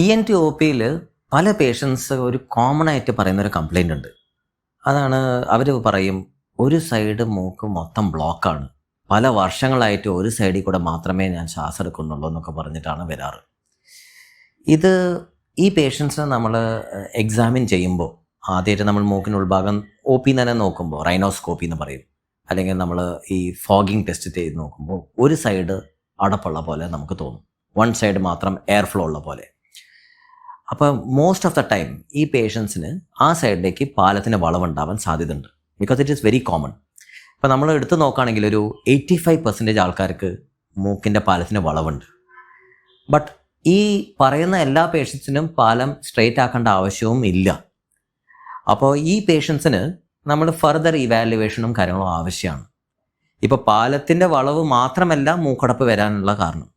E N T O പിയിൽ പല patients ഒരു കോമൺ ആയിട്ട് പറയുന്ന ഒരു കംപ്ലൈന്റ് ഉണ്ട്. അതാണ് അവർ പറയും ഒരു സൈഡ് മൂക്ക് മൊത്തം ബ്ലോക്കാണ് പല വർഷങ്ങളായിട്ട് ഒരു സൈഡിൽ കൂടെ മാത്രമേ ഞാൻ ശ്വാസം എടുക്കുന്നുള്ളൂ എന്നൊക്കെ പറഞ്ഞിട്ടാണ് വരാറ്. ഇത് ഈ പേഷ്യൻസിനെ നമ്മൾ എക്സാമിൻ ചെയ്യുമ്പോൾ ആദ്യമായിട്ട് നമ്മൾ മൂക്കിന് ഉൾഭാഗം ഒ പി തന്നെ നോക്കുമ്പോൾ റൈനോസ്കോപ്പി എന്ന് പറയും. അല്ലെങ്കിൽ നമ്മൾ ഈ ഫോഗിങ് ടെസ്റ്റ് ചെയ്ത് നോക്കുമ്പോൾ ഒരു സൈഡ് അടപ്പുള്ള പോലെ നമുക്ക് തോന്നും. വൺ സൈഡ് മാത്രം എയർ ഫ്ലോ ഉള്ള പോലെ. അപ്പോൾ മോസ്റ്റ് ഓഫ് ദ ടൈം ഈ പേഷ്യൻസിന് ആ സൈഡിലേക്ക് പാലത്തിന് വളവുണ്ടാവാൻ സാധ്യതയുണ്ട്. Because it is very common ഇപ്പോൾ നമ്മൾ എടുത്തു നോക്കുകയാണെങ്കിൽ ഒരു എയ്റ്റി ഫൈവ് പെർസെന്റേജ് ആൾക്കാർക്ക് മൂക്കിന്റെ പാലത്തിന് വളവുണ്ട്. ബട്ട് ഈ പറയുന്ന എല്ലാ പേഷ്യൻസിനും പാലം സ്ട്രെയിറ്റ് ആക്കേണ്ട ആവശ്യവും ഇല്ല. അപ്പോൾ ഈ പേഷ്യൻസിന് നമ്മൾ ഫർദർ ഇവാലുവേഷനും കാര്യങ്ങളും ആവശ്യമാണ്. ഇപ്പോൾ പാലത്തിന്റെ വളവ് മാത്രമല്ല മൂക്കടപ്പ് വരാനുള്ള കാരണം.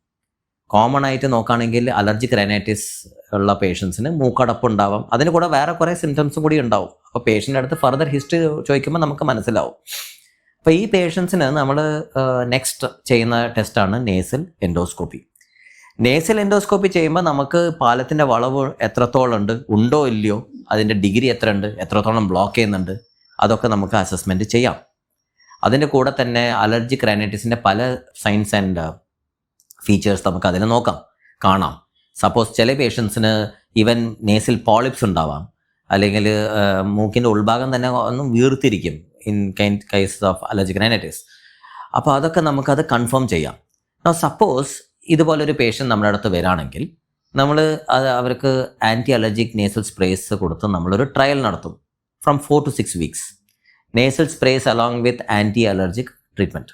കോമൺ ആയിട്ട് നോക്കുകയാണെങ്കിൽ അലർജിക് റൈനൈറ്റിസ് ഉള്ള പേഷ്യൻസിന് മൂക്കടപ്പ് ഉണ്ടാവാം അതിന് കൂടെ വേറെ കുറേ സിംറ്റംസും കൂടി ഉണ്ടാവും. അപ്പോൾ പേഷ്യന്റെ അടുത്ത് ഫർദർ ഹിസ്റ്ററി ചോദിക്കുമ്പോൾ നമുക്ക് മനസ്സിലാവും. അപ്പോൾ ഈ പേഷ്യൻസിന് നമ്മൾ നെക്സ്റ്റ് ചെയ്യുന്ന ടെസ്റ്റാണ് നേസൽ എൻഡോസ്കോപ്പി നേസൽ എൻഡോസ്കോപ്പി ചെയ്യുമ്പോൾ നമുക്ക് പാലത്തിന്റെ വളവ് എത്രത്തോളം ഉണ്ട് ഉണ്ടോ ഇല്ലയോ അതിന്റെ ഡിഗ്രി എത്ര ഉണ്ട് എത്രത്തോളം ബ്ലോക്ക് ചെയ്യുന്നുണ്ട് അതൊക്കെ നമുക്ക് അസസ്മെന്റ് ചെയ്യാം. അതിന്റെ കൂടെ തന്നെ അലർജിക് റൈനൈറ്റിസിന്റെ പല സൈൻസ് ആൻഡ് ഫീച്ചേഴ്സ് നമുക്ക് അതിൽ നോക്കാം. കാണാം. സപ്പോസ് ചില പേഷ്യൻസിന് ഈവൻ നേസിൽ പോളിപ്സ് ഉണ്ടാവാം. അല്ലെങ്കിൽ മൂക്കിന്റെ ഉൾഭാഗം തന്നെ ഒന്ന് വീർത്തിരിക്കും in kind case of allergic rhinitis അപ്പോൾ അതൊക്കെ നമുക്കത് കൺഫേം ചെയ്യാം. സപ്പോസ് ഇതുപോലൊരു പേഷ്യന്റ് നമ്മുടെ അടുത്ത് വരാണെങ്കിൽ നമ്മൾ അത് അവർക്ക് ആന്റി അലർജിക് നേസൽ സ്പ്രേസ് കൊടുത്ത് നമ്മളൊരു ട്രയൽ നടത്തും. From four to six weeks nasal sprays along with anti allergic treatment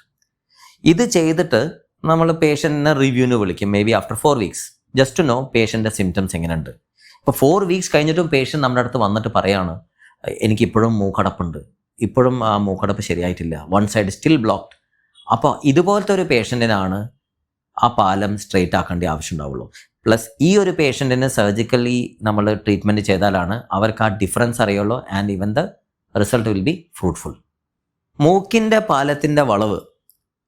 ഇത് ചെയ്തിട്ട് നമ്മൾ പേഷ്യന്റിനെ റിവ്യൂവിന് വിളിക്കും. Maybe after four weeks just to know പേഷ്യന്റെ symptoms എങ്ങനെയുണ്ട്. ഇപ്പോൾ ഫോർ വീക്സ് കഴിഞ്ഞിട്ടും പേഷ്യന്റ് നമ്മുടെ അടുത്ത് വന്നിട്ട് പറയാണ് എനിക്കിപ്പോഴും മൂക്കടപ്പുണ്ട്. ഇപ്പോഴും ആ മൂക്കടപ്പ് ശരിയായിട്ടില്ല. വൺ സൈഡ് സ്റ്റിൽ ബ്ലോക്ക്ഡ് അപ്പോൾ ഇതുപോലത്തെ ഒരു പേഷ്യന്റിനാണ് ആ പാലം സ്ട്രെയിറ്റ് ആക്കേണ്ട ആവശ്യം ഉണ്ടാവുള്ളൂ പ്ലസ് ഈ ഒരു പേഷ്യന്റിന് സർജിക്കലി നമ്മൾ ട്രീറ്റ്മെന്റ് ചെയ്താലാണ് അവർക്ക് ആ ഡിഫറൻസ് അറിയുള്ളൂ and even the result will be fruitful മൂക്കിന്റെ പാലത്തിന്റെ വളവ്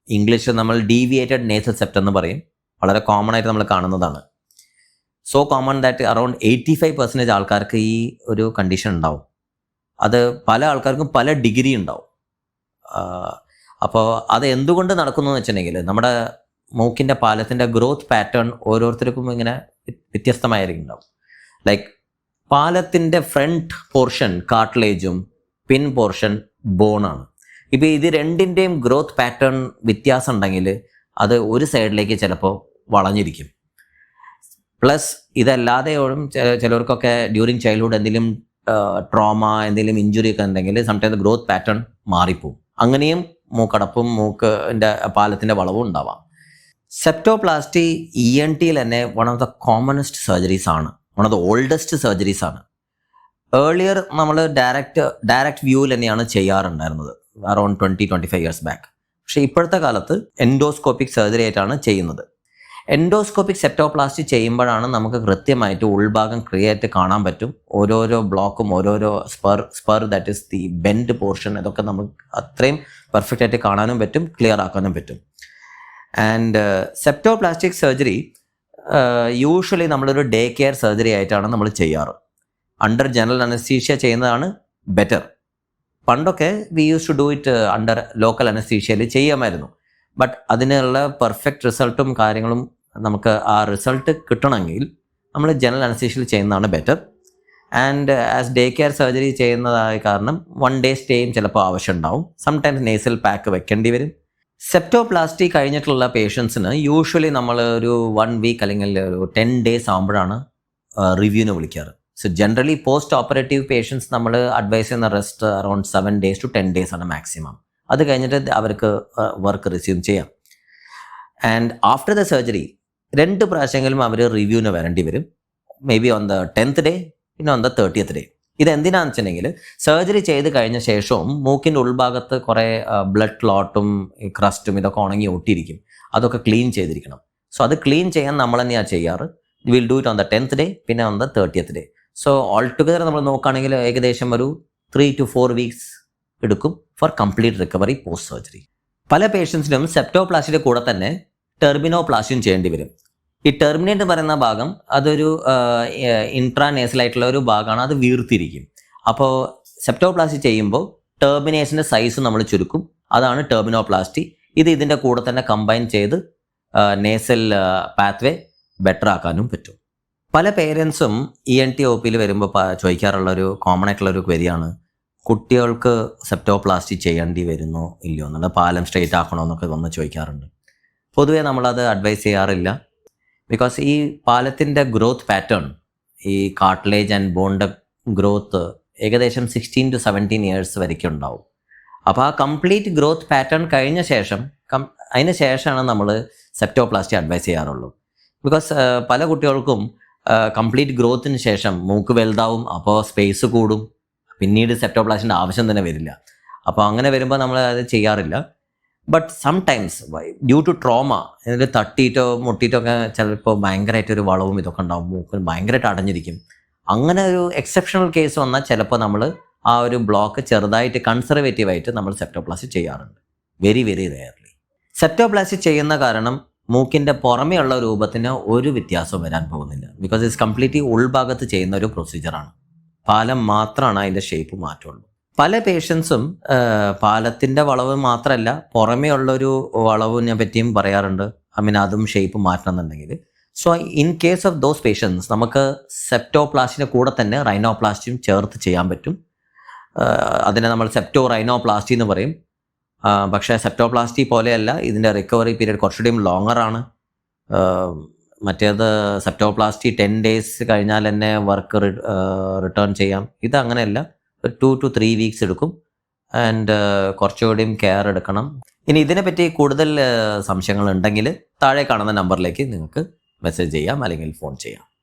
ഇംഗ്ലീഷിൽ നമ്മൾ ഡീവിയേറ്റഡ് നേസൽ സെപ്റ്റ് എന്ന് പറയും. വളരെ കോമൺ ആയിട്ട് നമ്മൾ കാണുന്നതാണ്. So common that around eighty five percentage ആൾക്കാർക്ക് ഈ ഒരു കണ്ടീഷൻ ഉണ്ടാവും. അത് പല ആൾക്കാർക്കും പല ഡിഗ്രി ഉണ്ടാവും. അപ്പോൾ അത് എന്തുകൊണ്ട് നടക്കുന്നു എന്ന് വെച്ചിട്ടുണ്ടെങ്കിൽ നമ്മുടെ മൂക്കിന്റെ പാലത്തിന്റെ ഗ്രോത്ത് പാറ്റേൺ ഓരോരുത്തർക്കും ഇങ്ങനെ വ്യത്യസ്തമായിരിക്കും ഉണ്ടാവും. ലൈക്ക് പാലത്തിന്റെ ഫ്രണ്ട് പോർഷൻ കാർട്ടിലേജും പിൻ പോർഷൻ ബോണാണ് ഇപ്പോൾ ഇത് രണ്ടിന്റെയും ഗ്രോത്ത് പാറ്റേൺ വ്യത്യാസം ഉണ്ടെങ്കിൽ അത് ഒരു സൈഡിലേക്ക് ചിലപ്പോൾ വളഞ്ഞിരിക്കും. പ്ലസ് ഇതല്ലാതെയോടും ചിലർക്കൊക്കെ ഡ്യൂറിങ് ചൈൽഡ്ഹുഡ് എന്തെങ്കിലും ട്രോമ എന്തെങ്കിലും ഇഞ്ചുറി ഒക്കെ ഉണ്ടെങ്കിൽ സംടൈംസ് ഗ്രോത്ത് പാറ്റേൺ മാറിപ്പോവും. അങ്ങനെയും മൂക്കടപ്പും മൂക്കിന്റെ പാലത്തിന്റെ വളവും ഉണ്ടാവാം. സെപ്റ്റോപ്ലാസ്റ്റി ഇ എൻ ടിയിൽ തന്നെ one of the commonest surgeries ആണ്. One of the oldest surgeries ആണ്. ഏർലിയർ നമ്മൾ ഡയറക്റ്റ് ഡയറക്റ്റ് വ്യൂവിൽ തന്നെയാണ് ചെയ്യാറുണ്ടായിരുന്നത്. Around twenty twenty five years back പക്ഷേ ഇപ്പോഴത്തെ കാലത്ത് എൻഡോസ്കോപ്പിക് സർജറി ആയിട്ടാണ് ചെയ്യുന്നത്. എൻഡോസ്കോപ്പിക് സെപ്റ്റോപ്ലാസ്റ്റി ചെയ്യുമ്പോഴാണ് നമുക്ക് കൃത്യമായിട്ട് ഉൾഭാഗം ക്രിയേറ്റ് കാണാൻ പറ്റും. ഓരോരോ ബ്ലോക്കും ഓരോരോ spur spur that is the bend portion ഇതൊക്കെ നമുക്ക് അത്രയും പെർഫെക്റ്റ് ആയിട്ട് കാണാനും പറ്റും ക്ലിയർ ആക്കാനും പറ്റും. ആൻഡ് സെപ്റ്റോപ്ലാസ്റ്റിക് സർജറി യൂഷ്വലി നമ്മളൊരു ഡേ കെയർ സർജറി ആയിട്ടാണ് നമ്മൾ ചെയ്യാറ്. അണ്ടർ ജനറൽ അനസ്തീഷ്യ ചെയ്യുന്നതാണ് ബെറ്റർ പണ്ടൊക്കെ we use to do it under local അനസ്തീഷ്യയിൽ ചെയ്യാമായിരുന്നു. ബട്ട് അതിനുള്ള പെർഫെക്റ്റ് റിസൾട്ടും കാര്യങ്ങളും നമുക്ക് ആ റിസൾട്ട് കിട്ടണമെങ്കിൽ നമ്മൾ ജനറൽ അനസ്തീഷ്യയിൽ ചെയ്യുന്നതാണ് better and as day care surgery ചെയ്യുന്നതായ കാരണം വൺ ഡേ സ്റ്റേയും ചിലപ്പോൾ ആവശ്യം ഉണ്ടാവും സംടൈംസ് നേസൽ പാക്ക് വെക്കേണ്ടി വരും. സെപ്റ്റോപ്ലാസ്റ്റി കഴിഞ്ഞിട്ടുള്ള പേഷ്യൻസിന് യൂഷ്വലി നമ്മൾ ഒരു വൺ വീക്ക് അല്ലെങ്കിൽ ഒരു ടെൻ ഡേയ്സ് ആകുമ്പോഴാണ് റിവ്യൂവിന് വിളിക്കാറ്. So generally post operative patients നമ്മൾ അഡ്വൈസ് ചെയ്യുന്ന rest around seven days to ten days ആണ് മാക്സിമം അത് കഴിഞ്ഞിട്ട് അവർക്ക് വർക്ക് റിസ്യൂം ചെയ്യാം. ആൻഡ് ആഫ്റ്റർ ദ സർജറി രണ്ട് പ്രാവശ്യമെങ്കിലും അവർ റിവ്യൂവിന് വരേണ്ടി വരും. Maybe on the tenth day പിന്നെ ഓൺ ദ തേർട്ടിയത്ത് ഡേ ഇത് എന്തിനാന്ന് വെച്ചിട്ടുണ്ടെങ്കിൽ സർജറി ചെയ്ത് കഴിഞ്ഞ ശേഷവും മൂക്കിന്റെ ഉൾഭാഗത്ത് കുറേ ബ്ലഡ് ക്ലോട്ടും ക്രസ്റ്റും ഇതൊക്കെ ഉണങ്ങി ഒട്ടിയിരിക്കും. അതൊക്കെ ക്ലീൻ ചെയ്തിരിക്കണം. സോ അത് ക്ലീൻ ചെയ്യാൻ നമ്മൾ തന്നെയാണ് ചെയ്യാറ്. Will do it on the tenth day പിന്നെ on the thirtieth day so all together നമ്മൾ നോക്കുകയാണെങ്കിൽ ഏകദേശം ഒരു ത്രീ ടു ഫോർ വീക്സ് എടുക്കും for complete recovery post surgery പല പേഷ്യൻസിനും സെപ്റ്റോപ്ലാസ്റ്റിയുടെ കൂടെ തന്നെ ടെർമിനോപ്ലാസ്റ്റിയും ചെയ്യേണ്ടി വരും. ഈ ടെർമിനേറ്റ് പറയുന്ന ഭാഗം അതൊരു ഇൻട്രാനേസലായിട്ടുള്ള ഒരു ഭാഗമാണ് അത് വീർത്തിരിക്കും. അപ്പോൾ സെപ്റ്റോപ്ലാസ്റ്റി ചെയ്യുമ്പോൾ ടെർമിനേഷന്റെ സൈസ് നമ്മൾ ചുരുക്കും. അതാണ് ടെർമിനോപ്ലാസ്റ്റി ഇത് ഇതിന്റെ കൂടെ തന്നെ കമ്പൈൻ ചെയ്ത് നേസൽ പാത്വേ ബെറ്റർ ആക്കാനും പറ്റും. പല പേരൻസും ഇ എൻ ടി ഒ പിയിൽ വരുമ്പോൾ ചോദിക്കാറുള്ള ഒരു കോമൺ ആയിട്ടുള്ള ഒരു ക്വരിയാണ് കുട്ടികൾക്ക് സെപ്റ്റോപ്ലാസ്റ്റി ചെയ്യേണ്ടി വരുന്നോ ഇല്ലയോ എന്നുള്ളത് പാലം സ്ട്രെയിറ്റ് ആക്കണോ എന്നൊക്കെ വന്ന് ചോദിക്കാറുണ്ട്. പൊതുവേ നമ്മളത് അഡ്വൈസ് ചെയ്യാറില്ല. ബിക്കോസ് ഈ പാലത്തിന്റെ ഗ്രോത്ത് പാറ്റേൺ ഈ കാർട്ടിലേജ് ആൻഡ് ബോണിന്റെ ഗ്രോത്ത് ഏകദേശം സിക്സ്റ്റീൻ ടു സെവന്റീൻ ഇയേഴ്സ് വരയ്ക്കും ഉണ്ടാവും. അപ്പോൾ ആ കംപ്ലീറ്റ് ഗ്രോത്ത് പാറ്റേൺ കഴിഞ്ഞ ശേഷം കം അതിന് ശേഷമാണ് നമ്മൾ സെപ്റ്റോപ്ലാസ്റ്റി അഡ്വൈസ് ചെയ്യാറുള്ളൂ. ബിക്കോസ് പല കുട്ടികൾക്കും കംപ്ലീറ്റ് ഗ്രോത്തിന് ശേഷം മൂക്ക് വലുതാവും അപ്പോൾ സ്പേസ് കൂടും. പിന്നീട് സെപ്റ്റോപ്ലാസ്റ്റിന്റെ ആവശ്യം തന്നെ വരില്ല. അപ്പോൾ അങ്ങനെ വരുമ്പോൾ നമ്മൾ അത് ചെയ്യാറില്ല. But sometimes due to trauma ഇതിൽ തട്ടിയിട്ടോ മുട്ടിയിട്ടോ ഒക്കെ ചിലപ്പോൾ ഭയങ്കരമായിട്ടൊരു വളവും ഇതൊക്കെ ഉണ്ടാവും. മൂക്ക് ഭയങ്കരമായിട്ട് അടഞ്ഞിരിക്കും. അങ്ങനെ ഒരു എക്സെപ്ഷണൽ കേസ് വന്നാൽ ചിലപ്പോൾ നമ്മൾ ആ ഒരു ബ്ലോക്ക് ചെറുതായിട്ട് കൺസർവേറ്റീവായിട്ട് നമ്മൾ സെപ്റ്റോപ്ലാസ്റ്റി ചെയ്യാറുണ്ട്. വെരി വെരി റെയർലി സെപ്റ്റോപ്ലാസ്റ്റി ചെയ്യുന്ന കാരണം മൂക്കിന്റെ പുറമെയുള്ള രൂപത്തിന് ഒരു വ്യത്യാസവും വരാൻ പോകുന്നില്ല. ബിക്കോസ് ഇറ്റ്സ് കംപ്ലീറ്റ്ലി ഉൾഭാഗത്ത് ചെയ്യുന്ന ഒരു പ്രൊസീജിയറാണ് പാലം മാത്രമാണ് അതിന്റെ ഷേപ്പ് മാറ്റമുള്ളൂ പല പേഷ്യൻസും പാലത്തിന്റെ വളവ് മാത്രമല്ല പുറമെയുള്ളൊരു വളവിനെ പറ്റിയും പറയാറുണ്ട്. ഐ മീൻ അതും shape മാറ്റണമെന്നുണ്ടെങ്കിൽ. So in case of those patients നമുക്ക് സെപ്റ്റോപ്ലാസ്റ്റിന്റെ കൂടെ തന്നെ റൈനോപ്ലാസ്റ്റിയും ചേർത്ത് ചെയ്യാൻ പറ്റും. അതിനെ നമ്മൾ സെപ്റ്റോ റൈനോപ്ലാസ്റ്റി എന്ന് പറയും. പക്ഷേ സെപ്റ്റോപ്ലാസ്റ്റി പോലെയല്ല. ഇതിന്റെ റിക്കവറി പീരീഡ് കുറച്ചുകൂടിയും ആണ്. മറ്റേത് സെപ്റ്റോപ്ലാസ്റ്റി ടെൻ ഡേയ്സ് കഴിഞ്ഞാൽ തന്നെ വർക്ക് റിട്ടേൺ ചെയ്യാം. ഇത് അങ്ങനെയല്ല. ടു ടു ത്രീ വീക്സ് എടുക്കും. ആൻഡ് കുറച്ചുകൂടിയും കെയർ എടുക്കണം. ഇനി ഇതിനെപ്പറ്റി കൂടുതൽ സംശയങ്ങൾ ഉണ്ടെങ്കിൽ താഴെ കാണുന്ന നമ്പറിലേക്ക് നിങ്ങൾക്ക് മെസ്സേജ് ചെയ്യാം അല്ലെങ്കിൽ ഫോൺ ചെയ്യാം.